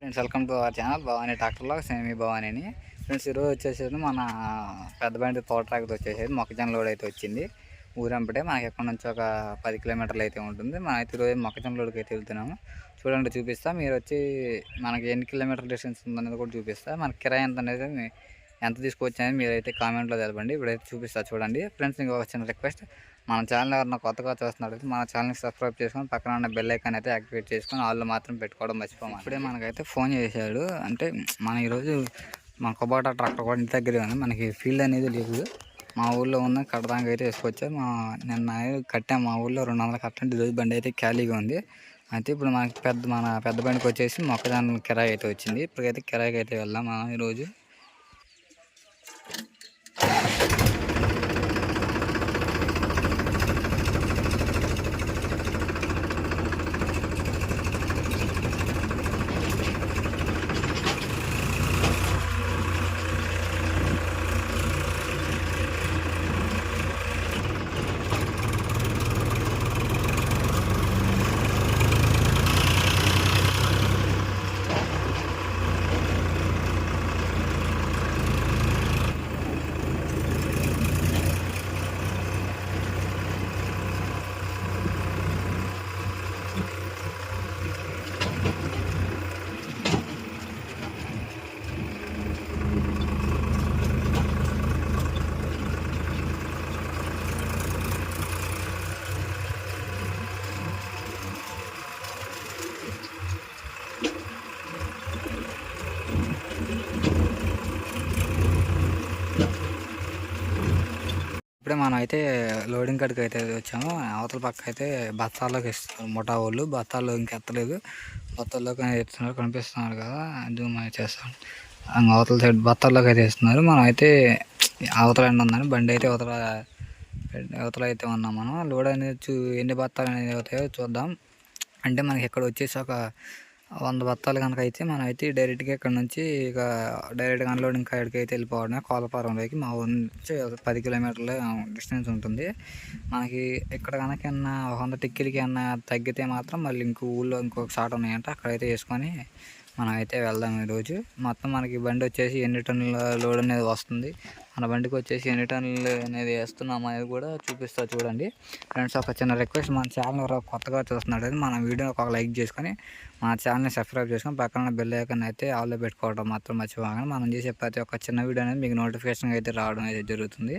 Friends welcome to our channel Bhavani ట్రాక్టర్లో సేమి భవానీ అని ఫ్రెండ్స్ ఈరోజు వచ్చేసేది మన పెద్ద బండి తోట ట్రాక్టర్ వచ్చేసేది. మొక్కజొన్న లోడ్ అయితే వచ్చింది. ఊరంపటే మనకి ఎక్కడి నుంచి ఒక పది కిలోమీటర్లు అయితే ఉంటుంది. మనం అయితే ఈరోజు మొక్కజొన్న లోడ్కి అయితే వెళ్తున్నాము. చూడండి చూపిస్తా. మీరు వచ్చి మనకి ఎన్ని కిలోమీటర్ డిస్టెన్స్ ఉందనేది కూడా చూపిస్తా. మనకి కిరాయి ఎంత అనేది ఎంత ఎంత తీసుకొచ్చాయని మీరైతే కామెంట్లో తెలపండి. ఇప్పుడైతే చూపిస్తా చూడండి. ఫ్రెండ్స్ ఇంకొక చిన్న రిక్వెస్ట్. మన ఛానల్ ఎవరైనా కొత్తగా చూస్తున్నట్లయితే మన ఛానల్కి సబ్స్క్రైబ్ చేసుకొని పక్కన ఉన్న బెల్ ఐకాన్ అయితే యాక్టివేట్ చేసుకొని వాళ్ళు మాత్రం పెట్టుకోవడం మర్చిపోము ఇప్పుడే మనకైతే ఫోన్ చేశాడు. అంటే మన ఈరోజు మా కొబాటా ట్రాక్టర్ కూడా ఇంటి దగ్గరే ఉంది. మనకి ఫీల్డ్ అనేది లేదు. మా ఊళ్ళో ఉన్న కట్టడానికి అయితే వేసుకొచ్చారు మా నిన్న కట్టాం మా ఊళ్ళో రెండు వందలు కట్టండి. ఈరోజు బండి అయితే ఖాళీగా ఉంది. అయితే ఇప్పుడు మనకి పెద్ద మన పెద్ద బండికి వచ్చేసి మొక్కజొన్న కిరాయి అయితే వచ్చింది. ఇప్పటికైతే కిరాయికి అయితే వెళ్దాం మనం ఈరోజు. అయితే లోడింగ్ కాడికి అయితే వచ్చాము. అవతల పక్క అయితే బత్తాల్లోకి ఇస్తున్నారు ముఠా వాళ్ళు. బత్తాల్లో ఇంకెత్తలేదు బత్తాల్లోకి అనేది ఎత్తున్నారు. కనిపిస్తున్నారు కదా. జూమ్ అయితే చేస్తాం. అవతల సైడ్ బత్తాల్లోకి అయితే ఇస్తున్నారు మనం అయితే అవతల ఎండ ఉందని బండి అయితే అవతల అవతల అయితే ఉన్నాం మనం. లోడ్ అనేది చూ ఎన్ని బత్తాలు అనేది అవుతాయో చూద్దాం. అంటే మనకి ఇక్కడ వచ్చేసి ఒక వంద బత్తాలు కనుక అయితే మనం అయితే డైరెక్ట్గా ఇక్కడ నుంచి ఇక డైరెక్ట్గా అన్లోడింగ్ కాడికి అయితే వెళ్ళిపోవడమే కోలపారంలోకి మా ఊరి నుంచి పది కిలోమీటర్ల డిస్టెన్స్ ఉంటుంది. మనకి ఇక్కడ కనుక ఏమన్నా వంద టిక్కీలకి ఏమన్నా తగ్గితే మాత్రం మళ్ళీ ఇంకో ఊళ్ళో ఇంకొక షాట్ ఉన్నాయంటే అక్కడైతే వేసుకొని మనం అయితే వెళ్దాం ఈరోజు. మొత్తం మనకి బండి వచ్చేసి ఎన్ని టన్నుల లోడ్ అనేది వస్తుంది. మన బండికి వచ్చేసి ఎన్ని టన్నులు అనేది వేస్తున్నాం అనేది కూడా చూపిస్తా చూడండి. ఫ్రెండ్స్ ఒక చిన్న రిక్వెస్ట్ మన ఛానల్ ఎవరో కొత్తగా చూస్తున్నట్టయితే మన వీడియో ఒక లైక్ చేసుకొని మన ఛానల్ని సబ్స్క్రైబ్ చేసుకొని పక్కన బెల్ ఐకాన్ అయితే ఆల్లో పెట్టుకోవడం మాత్రం మర్చిపోకండి. మనం చేసే ప్రతి ఒక్క చిన్న వీడియో అనేది మీకు నోటిఫికేషన్ అయితే రావడం అయితే జరుగుతుంది.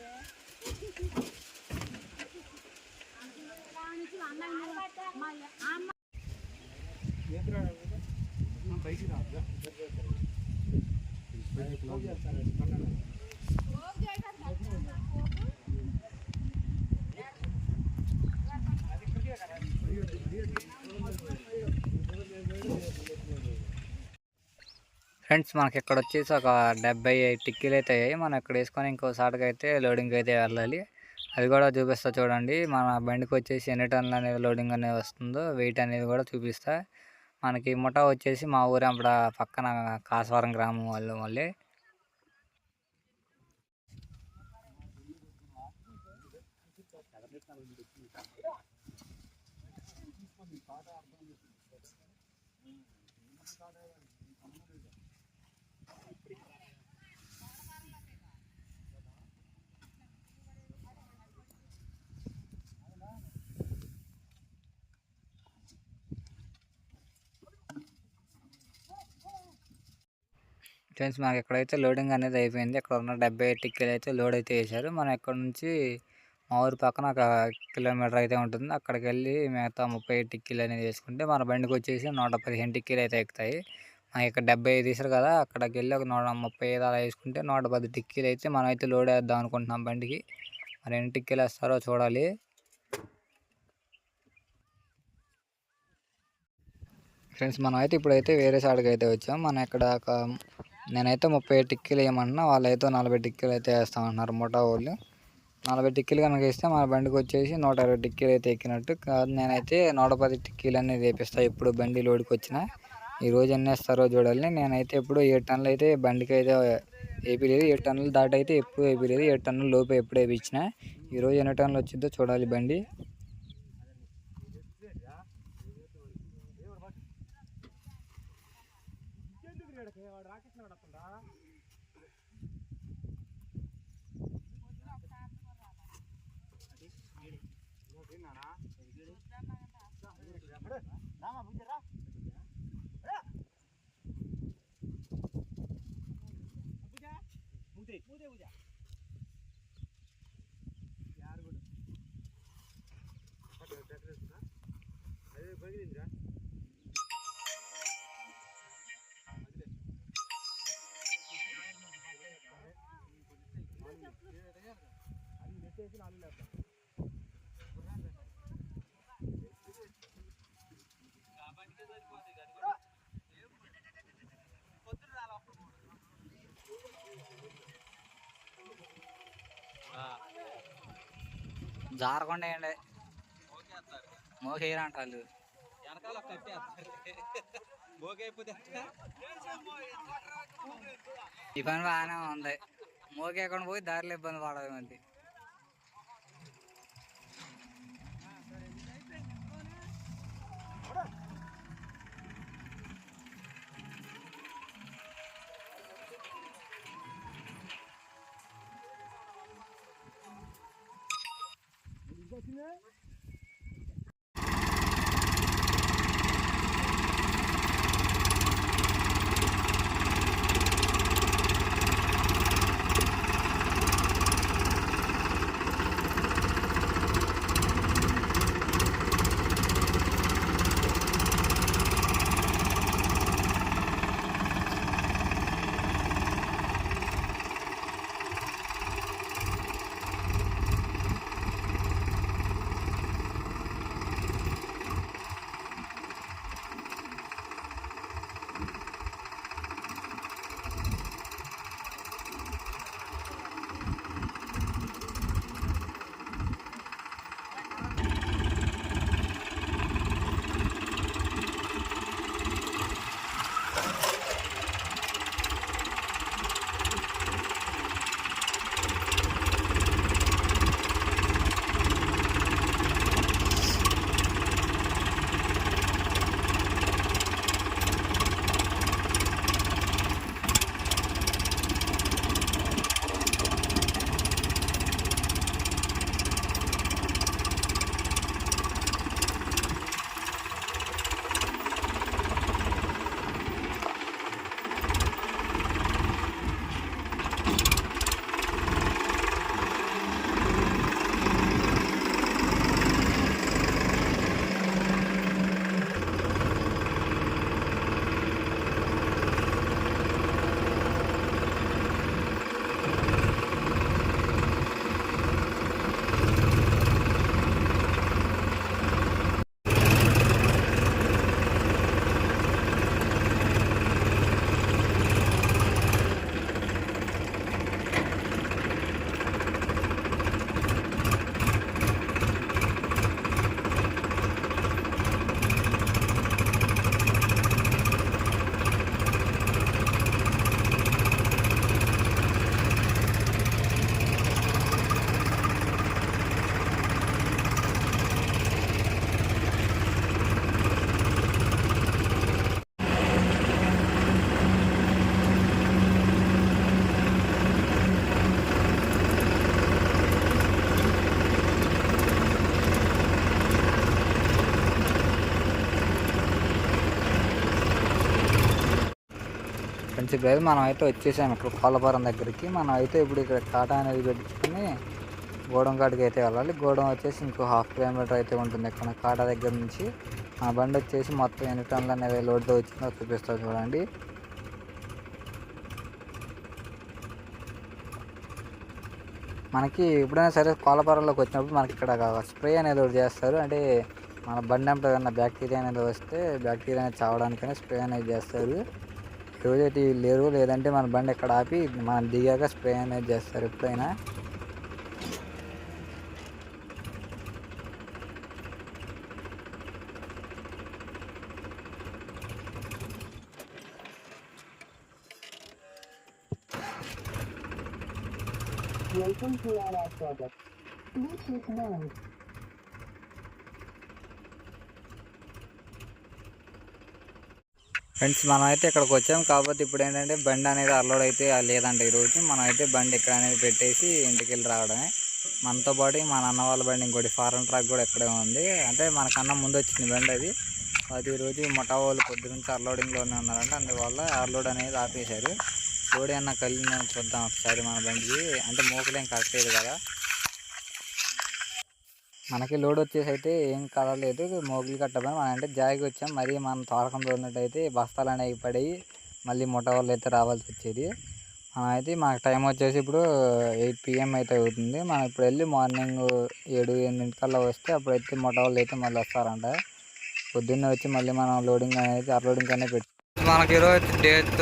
ఫ్రెండ్స్ మనకి ఇక్కడ వచ్చేసి ఒక డెబ్బై టిక్కీలు అయితే అయ్యాయి మనం ఇక్కడ వేసుకొని ఇంకో సాటుకు అయితే లోడింగ్ అయితే వెళ్ళాలి. అది కూడా చూపిస్తా చూడండి. మన బండికి వచ్చేసి ఎన్ని టన్నులు అనేది లోడింగ్ అనేది వస్తుందో వెయిట్ అనేది కూడా చూపిస్తా. మనకి ముఠా వచ్చేసి మా ఊరు అప్పుడు పక్కన కాసవరం గ్రామం వాళ్ళు మళ్ళీ. ఫ్రెండ్స్ మనకి ఎక్కడైతే లోడింగ్ అనేది అయిపోయింది ఇక్కడ ఉన్న డెబ్బై టిక్కీలు అయితే లోడ్ అయితే వేశారు మనం ఇక్కడ నుంచి మా ఊరి పక్కన ఒక కిలోమీటర్ అయితే ఉంటుంది. అక్కడికి వెళ్ళి మిగతా ముప్పై టిక్కీలు అనేది వేసుకుంటే మన బండికి వచ్చేసి నూట పదిహేను టిక్కీలు అయితే ఎక్కుతాయి. మనకి ఇక్కడ డెబ్బై ఐదు ఇస్తారు కదా అక్కడికి వెళ్ళి ఒక నూట ముప్పై ఐదు అలా వేసుకుంటే నూట పది టిక్కీలు అయితే మనం అయితే లోడ్ వేద్దాం అనుకుంటున్నాం బండికి. మరి ఎన్ని టిక్కీలు వేస్తారో చూడాలి. ఫ్రెండ్స్ మనం అయితే ఇప్పుడైతే వేరే సైడ్కి అయితే వచ్చాం. మనం ఇక్కడ ఒక నేనైతే ముప్పై టిక్కీలు వేయమన్నా వాళ్ళైతే నలభై టిక్కీలు అయితే వేస్తామంటున్నారు ముఠా వాళ్ళు. నలభై టిక్కీలు కనుక ఇస్తే మన బండికి వచ్చేసి నూట ఇరవై టిక్కీలు అయితే ఎక్కినట్టు. నేనైతే నూట పది టిక్కీలు అనేది వేపిస్తాను ఇప్పుడు బండి లోడ్కి వచ్చినా. ఈరోజు ఎన్ని వేస్తారో చూడాలి. నేనైతే ఎప్పుడు ఏడు టన్నులు అయితే బండికి అయితే వేయలేదు ఏడు టన్నులు దాటి అయితే ఎప్పుడు వేయలేదు ఏడు టన్నుల లోపు ఎప్పుడు వేయించిన ఈరోజు ఎన్ని టన్నులు వచ్చిందో చూడాలి బండి. दे उद्या यार गुड అదే పగిలిందిరా అది నెట్ వేసి నాలుగు లేకపోతే జారకుండా వేయండి మోకేయరా అంటారు వెనకాల ఈ పని బాగానే ఉంది. మోకేయకుండా పోయి దారిలో ఇబ్బంది పడదు మంది Yeah. ఫ్రెండ్స్ ఇప్పుడైతే మనం అయితే వచ్చేసాము ఇక్కడ కోళ్ళపురం దగ్గరికి. మనం అయితే ఇప్పుడు ఇక్కడ కాటా అనేది పెట్టుకుని గోడం కాడికి అయితే వెళ్ళాలి. గోడం వచ్చేసి ఇంకో హాఫ్ కిలోమీటర్ అయితే ఉంటుంది ఇక్కడ కాటా దగ్గర నుంచి. ఆ బండి వచ్చేసి మొత్తం ఎన్ని టన్నులు అనేది లోడ్తో వచ్చిందో చూపిస్తా చూడండి. మనకి ఎప్పుడైనా సరే కోలపురంలోకి వచ్చినప్పుడు మనకి ఇక్కడ స్ప్రే అనేది ఒకటి చేస్తారు. అంటే మన బండి అంటే ఏదైనా బ్యాక్టీరియా అనేది వస్తే బ్యాక్టీరియా అనేది చావడానికైనా స్ప్రే అనేది చేస్తారు. ఈరోజు లేరు లేదంటే మన బండి ఎక్కడ ఆపి మనం దిగాక స్ప్రే అనేది చేస్తారు ఎప్పుడైనా Welcome to our product. Bluetooth mode. Friends మనం అయితే ఇక్కడికి వచ్చాం. కాకపోతే ఇప్పుడు ఏంటంటే బండి అనేది అల్లోడ్ అయితే లేదంట ఈరోజు. మనం అయితే బండి ఇక్కడ అనేది పెట్టేసి ఇంటికి వెళ్ళి రావడమే. మనతో పాటు మన అన్న వాళ్ళ బండి ఇంకోటి ఫారెన్ ట్రాక్ కూడా ఇక్కడే ఉంది. అంటే మనకన్నా ముందు వచ్చింది బండి అది. అది ఈరోజు మొటా వాళ్ళు పొద్దునుంచి అన్లోడింగ్లోనే ఉన్నారంటే. అందువల్ల అన్లోడ్ అనేది ఆపేశారు. లోడ్ ఏమన్నా కలిగి చూద్దాం ఒకసారి మన బండికి. అంటే మోకలేం కరెక్ట్ లేదు కదా. మనకి లోడ్ వచ్చేసి అయితే ఏం కదలేదు మోగులు కట్టబడి మనం అంటే జాయికి వచ్చాం. మరి మనం తోరకం తోలినట్టయితే బస్తాలు అనేవి పడి మళ్ళీ ముఠ వాళ్ళు అయితే రావాల్సి వచ్చేది. అయితే మాకు టైం వచ్చేసి ఇప్పుడు ఎయిట్ పిఎం అయితే అవుతుంది. మనం ఇప్పుడు వెళ్ళి మార్నింగ్ ఏడు ఎనిమిదికల్లా వస్తే అప్పుడైతే ముఠ అయితే మళ్ళీ వస్తారంట. పొద్దున్నే వచ్చి మళ్ళీ మనం లోడింగ్ అనేది అర్లోడింగ్ అనేది పెట్టి మనకి ఈరోజు డేట్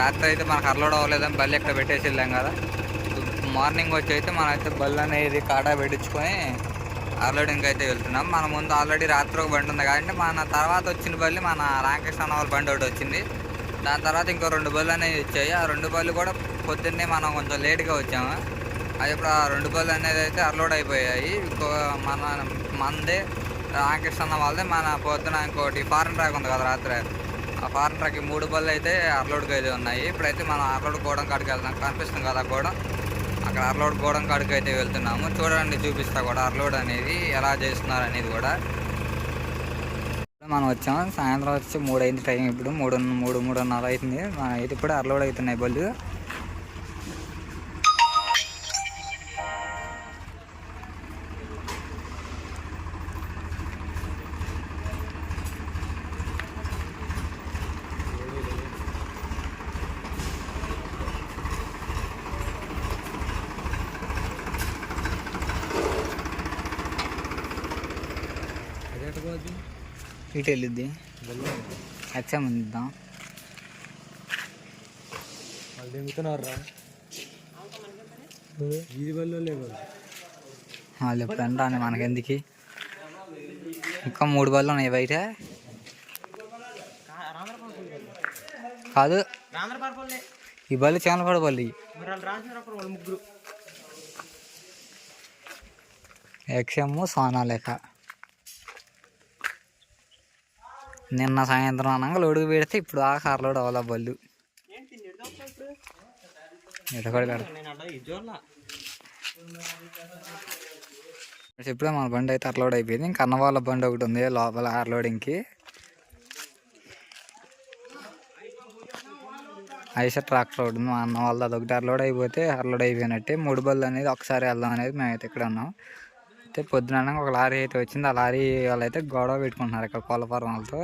రాత్రి అయితే మనకు అర్లోడ్ అవ్వలేదని బల్లి ఎక్కడ పెట్టేసి వెళ్ళాం కదా. మార్నింగ్ వచ్చి అయితే మనం అయితే బళ్ళు అనేది కాటా పెట్టించుకొని అన్లోడింగ్ అయితే వెళ్తున్నాం. మన ముందు ఆల్రెడీ రాత్రి ఒక బండి ఉంది కాబట్టి మన తర్వాత వచ్చిన బల్లి మన రామకృష్ణ వాళ్ళ బండి ఒకటి వచ్చింది. దాని తర్వాత ఇంకో రెండు బళ్ళు అనేవి వచ్చాయి. ఆ రెండు బళ్ళు కూడా పొద్దున్నే మనం కొంచెం లేట్గా వచ్చాము. అది ఇప్పుడు ఆ రెండు బళ్ళు అనేది అయితే అర్లోడ్ అయిపోయాయి. ఇంకో మన మందే రామకృష్ణ అన్న వాళ్ళదే. మన పొద్దున ఇంకోటి ఫారెన్ ట్రాక్ ఉంది కదా రాత్రి. ఆ ఫారెన్ ట్రాక్ మూడు బళ్ళు అయితే అర్లోడ్కి అయితే ఉన్నాయి. ఇప్పుడైతే మనం అర్లోడ్ కోవడం కాడికి వెళ్తాం కనిపిస్తుంది కదా కూడా ఇక్కడ అర్లోడ్ గోడం కాడికి అయితే వెళ్తున్నాము. చూడండి చూపిస్తా కూడా అర్లోడ్ అనేది ఎలా చేస్తున్నారు అనేది కూడా. మనం వచ్చాము సాయంత్రం వచ్చి మూడు అయింది టైం ఇప్పుడు. మూడు మూడు మూడున్నర అవుతుంది. అయితే ఇప్పుడు అర్లోడ్ అవుతున్నాయి బళ్ళు. ఇటు వెళ్ళిద్ది. ఎక్సామ్ ఉందిద్దాం వాళ్ళు దిగుతున్నారా లేవు వాళ్ళు అంటాను మనకెందుకు? ఇంకా మూడు బళ్ళు ఉన్నాయి బయట. కాదు. ఈ బళ్ళు బల్లి ముగ్గురు ఎక్సెమ్ సోనా లేక నిన్న సాయంత్రం అనగా లోడుకు పెడితే ఇప్పుడు ఆ కార్లో డెవలప్ వాళ్ళు బళ్ళు ఇప్పుడే మన బండి అయితే అర్లోడ్ అయిపోయింది. ఇంకా అన్న వాళ్ళ బండి ఒకటి ఉంది లోపల అర్లోడింగ్కి ఐసర్ ట్రాక్టర్ ఒకటి ఉంది. మా అన్న వాళ్ళది అదొకటి అర్లోడ్ అయిపోతే అర్లోడ్ అయిపోయినట్టే. మూడు బళ్ళు అనేది ఒకసారి వెళ్దాం అనేది మేమైతే ఇక్కడ ఉన్నాం. అయితే పొద్దున ఒక లారీ అయితే వచ్చింది. ఆ లారీ వాళ్ళు అయితే గొడవ పెట్టుకుంటున్నారు ఇక్కడ కోళ్ళఫారం వాళ్ళతో.